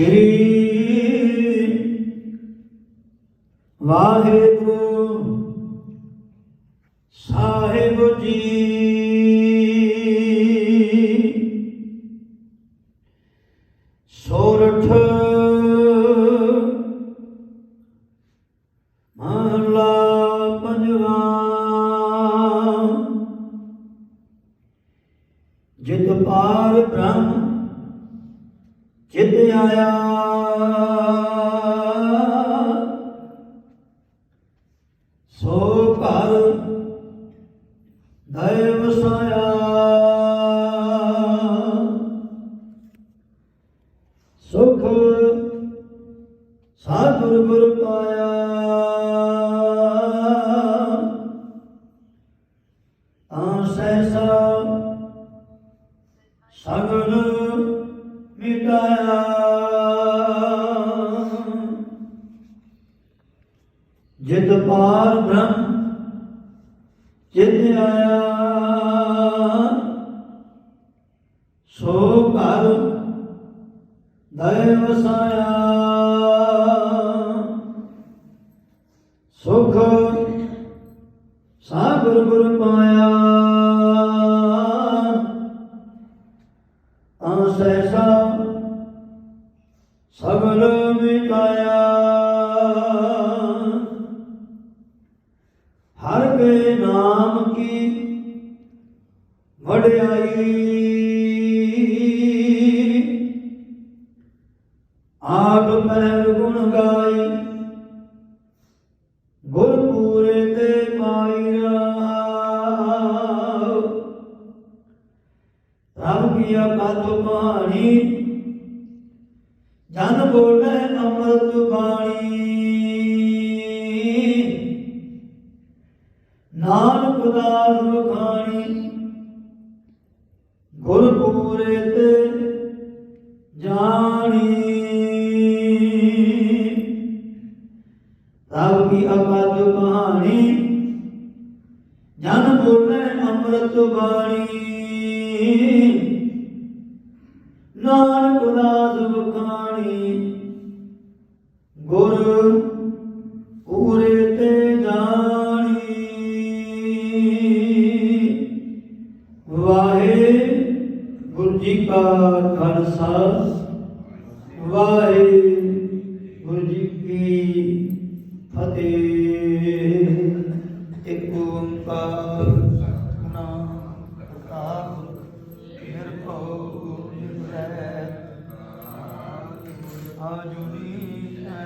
ਸ਼੍ਰੀ ਵਾਹਿਗੁਰੂ ਸਾਹਿਬ ਜੀ। ਸੋਰਠ ਮਹਲਾ ਪੰਜਵਾ। ਜਿਤ ਪਾਰ ਬ੍ਰਹਮ ਚਿਤ ਆਇਆ। ਸੋ ਘਰ ਦਇਵ ਵਸਾਇਆ ਸੁਖ ਸਾਧੁਰ ਗੁਰ ਪਾਇਆ। ਤਾਂ ਸਹਿਸਾ ਸਗਲ ਜਿਤ ਪਾਰ ਬ੍ਰਹਮ ਚਿਤ ਆਇਆ ਸੋ ਘਰ ਦਇ ਵਸਾਇਆ। ਸੁਖ ਸਾਗਰ ਗੁਰ ਪਾਇਆ। ਅਸੈਸਾ ਹਰ ਨਾਮ ਕੀ? ਵਡਿਆਈ ਆਠ ਪਹਿਰ ਗੁਣ ਗਾਈ। ਗੁਰ ਪੂਰੇ ਤੇ ਪਾਈ ਰਾਵ ਰਬ ਕੀ ਅਕਤ ਬਾਣੀ ਜਨ ਬੋਲੇ ਅੰਮ੍ਰਿਤ ਬਾਣੀ। ਨਾਨਕ ਦਾਸ ਵਖਾਣੀ ਗੁਰ ਪੂਰੇ ਤੇ ਜਾਣੀ। ਰਬ ਕੀ ਅਕਤ ਕਹਾਣੀ ਜਨ ਬੋਲੇ ਅੰਮ੍ਰਿਤ ਬਾਣੀ। ਨਾਨਕ ਦਾਸ ਬਖਾਣੀ ਗੁਰ ਵਾਹਿਗੁਰੂ ਜੀ ਕਾ ਖਾਲਸਾ, ਵਾਹਿਗੁਰੂ ਜੀ ਕੀ ਫਤਿਹ। ਇੱਕ ਓੰਕਾਰ ਨਾਮ ਪ੍ਰਤਾਪ ਨਿਰਭਉ ਨਿਰਵੈਰ। ਆਜੁਨੀ ਹੈ